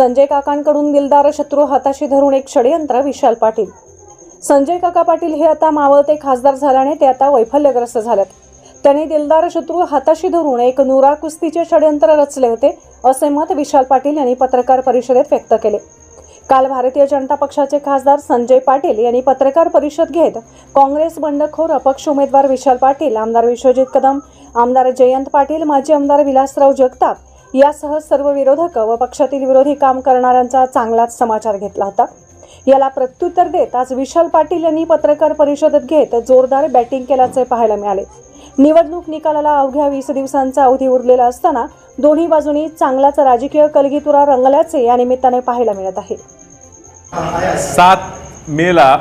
संजय काकांकडून दिलदार शत्रू हाताशी धरून एक षडयंत्र विशाल पाटील. संजय काका पाटील हे आता मावळते खासदार झाल्याने ते आता वैफल्यग्रस्त झालेत. त्यांनी दिलदार शत्रू हाताशी धरून एक नुरा कुस्तीचे षडयंत्र रचले होते असे मत विशाल पाटील यांनी पत्रकार परिषदेत व्यक्त केले. काल भारतीय जनता पक्षाचे खासदार संजय पाटील यांनी पत्रकार परिषद घेत काँग्रेस बंडखोर अपक्ष उमेदवार विशाल पाटील आमदार विश्वजित कदम आमदार जयंत पाटील माजी आमदार विलासराव जगताप यासह सर्व विरोधक व पक्षातील विरोधी काम करणाऱ्यांचा चांगलाच समाचार घेतला होता. याला प्रत्युत्तर देत आज विशाल पाटील यांनी पत्रकार परिषदेत घेत जोरदार बॅटिंग केल्याचे पाहायला मिळाले. निवडणूक निकालाला अवघ्या वीस दिवसांचा अवधी उरलेला असताना दोन्ही बाजूनी चांगलाच राजकीय कलगीतुरा रंगल्याचे या निमित्ताने पाहायला मिळत आहे. सात मेला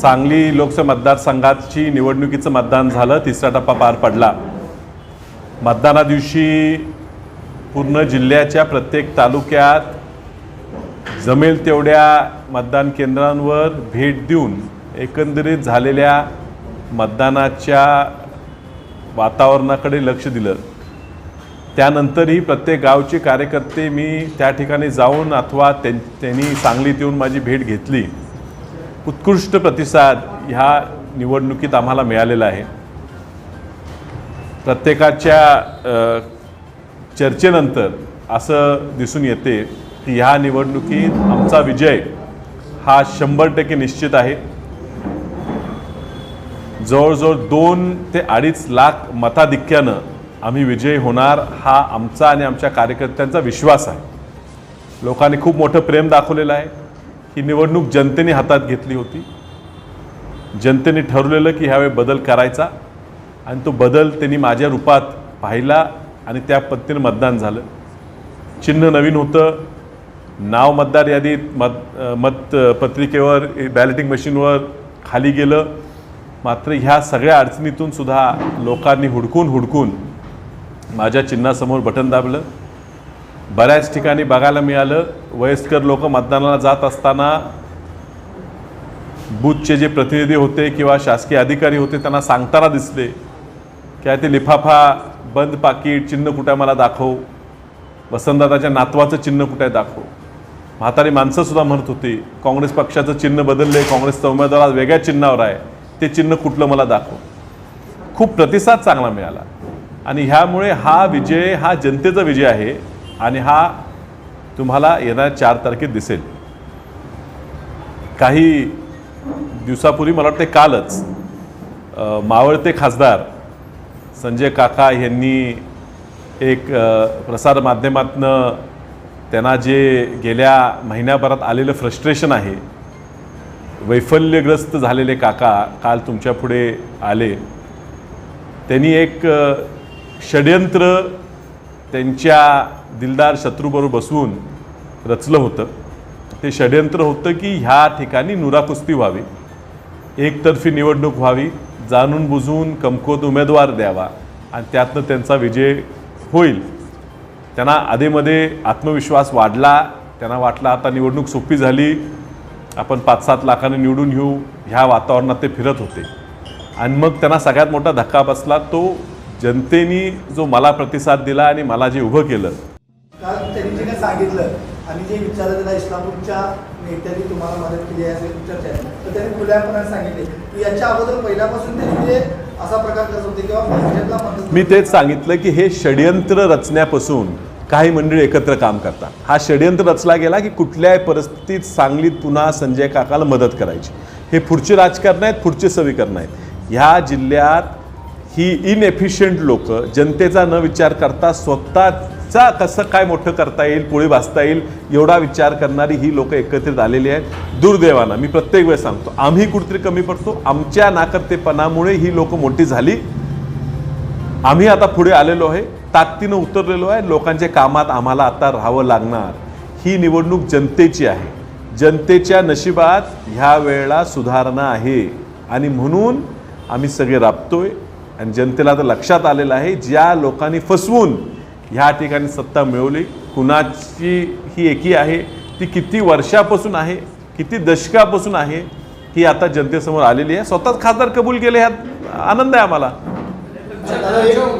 सांगली लोकसभा मतदारसंघाची निवडणुकीचं मतदान झालं तिसरा टप्पा पार पडला. मतदाना दिवशी पूर्ण जिल्ह्याच्या प्रत्येक तालुक्यात जमेल तेवढ्या मतदान केंद्रांवर भेट देऊन एकंदरीत झालेल्या मतदानाच्या वातावरणाकडे लक्ष दिलं. त्यानंतरही प्रत्येक गावचे कार्यकर्ते मी त्या ठिकाणी जाऊन अथवा त्यां त्यांनी सांगलीत येऊन माझी भेट घेतली. उत्कृष्ट प्रतिसाद ह्या निवडणुकीत आम्हाला मिळालेला आहे. प्रत्येकाच्या चर्चेनंतर असं दिसून येते की ह्या निवडणुकीत आमचा विजय हा शंभर टक्के निश्चित आहे. जवळजवळ दोन ते अडीच लाख मताधिक्यानं आम्ही विजयी होणार हा आमचा आणि आमच्या कार्यकर्त्यांचा विश्वास आहे. लोकांनी खूप मोठं प्रेम दाखवलेलं आहे ही निवडणूक जनतेने हातात घेतली होती. जनतेने ठरवलेलं की ह्यावेळी बदल करायचा. आणि तो बदल त्यांनी माझ्या रूपात पाहिला आणि त्या पद्धतीनं मतदान झालं. चिन्ह नवीन होतं. नाव मतदार यादीत मत मतपत्रिकेवर बॅलेटिंग मशीनवर खाली गेलं. मात्र ह्या सगळ्या अडचणीतून सुद्धा लोकांनी हुडकून हुडकून माझ्या चिन्हासमोर बटन दाबलं. बऱ्याच ठिकाणी बघायला मिळालं वयस्कर लोक मतदानाला जात असताना बूथचे जे प्रतिनिधी होते किंवा शासकीय अधिकारी होते त्यांना सांगताना दिसले. की ते लिफाफा बंद पाकिट चिन्ह कुठे मला दाखव? वसंतदादाच्या नातवाचं चिन्ह कुठे दाखव? म्हातारी माणसंसुद्धा म्हणत होती काँग्रेस पक्षाचं चिन्ह बदलले काँग्रेसचा उमेदवार आज वेगळ्या चिन्हावर आहे ते चिन्ह कुठलं मला दाखव? खूप प्रतिसाद चांगला मिळाला. आणि ह्यामुळे हा विजय हा जनतेचा विजय आहे आणि हा तुम्हाला येणाऱ्या चार तारखेत दिसेल. काही दिवसापूर्वी मला वाटते कालच मावळते खासदार संजय काका यांनी एक प्रसारमाध्यमातनं त्यांना जे गेल्या महिन्याभरात आलेलं फ्रस्ट्रेशन आहे वैफल्यग्रस्त झालेले काका काल तुमच्यापुढे आले. त्यांनी एक षड्यंत्र षडयंत्र त्यांच्या दिलदार शत्रूबरोबर बसवून रचलं होतं. ते षडयंत्र होतं की ह्या ठिकाणी नुराकुस्ती व्हावी एकतर्फी निवडणूक व्हावी जाणून बुजून कमकुवत उमेदवार द्यावा आणि त्यातनं त्यांचा विजय होईल. त्यांना आधीमध्ये आत्मविश्वास वाढला त्यांना वाटलं आता निवडणूक सोपी झाली आपण पाच सात लाखाने निवडून येऊ ह्या वातावरणात ते फिरत होते. आणि मग त्यांना सगळ्यात मोठा धक्का बसला तो जनतेने जो मला प्रतिसाद दिला आणि मला जे उभं केलं. त्यांनी जे काही सांगितलं आणि जे विचारलं त्याला इस्लामपूरच्या नेत्यांनी तुम्हाला मदत केली आहे असे चर्चा आहे. तर त्यांनी खुल्यापणाने सांगितले की याच्या अगोदर पहिल्यापासून त्यांनी ते असा प्रकार करत होते किंवा भाजपला मी तेच सांगितलं की हे षडयंत्र रचण्यापासून काही मंडळी एकत्र काम करतात. हा षडयंत्र रचला गेला की कुठल्याही परिस्थितीत सांगलीत पुन्हा संजय काकाला मदत करायची. हे पुढचे राजकारण आहेत पुढचे समीकरण आहेत. ह्या जिल्ह्यात ही इनएफिशियंट लोक जनतेचा न विचार करता स्वतः चा कसं काय मोठं करता येईल पोळी भाजता येईल एवढा विचार करणारी ही लोक एकत्रित आलेली आहेत. दुर्दैवानं मी प्रत्येक वेळेस सांगतो आम्ही कुठेतरी कमी पडतो आमच्या नाकर्तेपणामुळे ही लोक मोठी झाली. आम्ही आता पुढे आलेलो आहे ताकदीनं उतरलेलो आहे लोकांच्या कामात आम्हाला आता राहावं लागणार. ही निवडणूक जनतेची आहे. जनतेच्या नशिबात ह्या वेळेला सुधारणा आहे. आणि म्हणून आम्ही सगळे राबतोय आणि जनतेला आता लक्षात आलेलं आहे ज्या लोकांनी फसवून ह्या ठिकाणी सत्ता मिळवली. कुणाची ही एकी आहे? ती किती वर्षापासून आहे? किती दशकापासून आहे? ही आता जनतेसमोर आलेली आहे. स्वतःच खासदार कबूल केले ह्यात? आनंद आहे आम्हाला.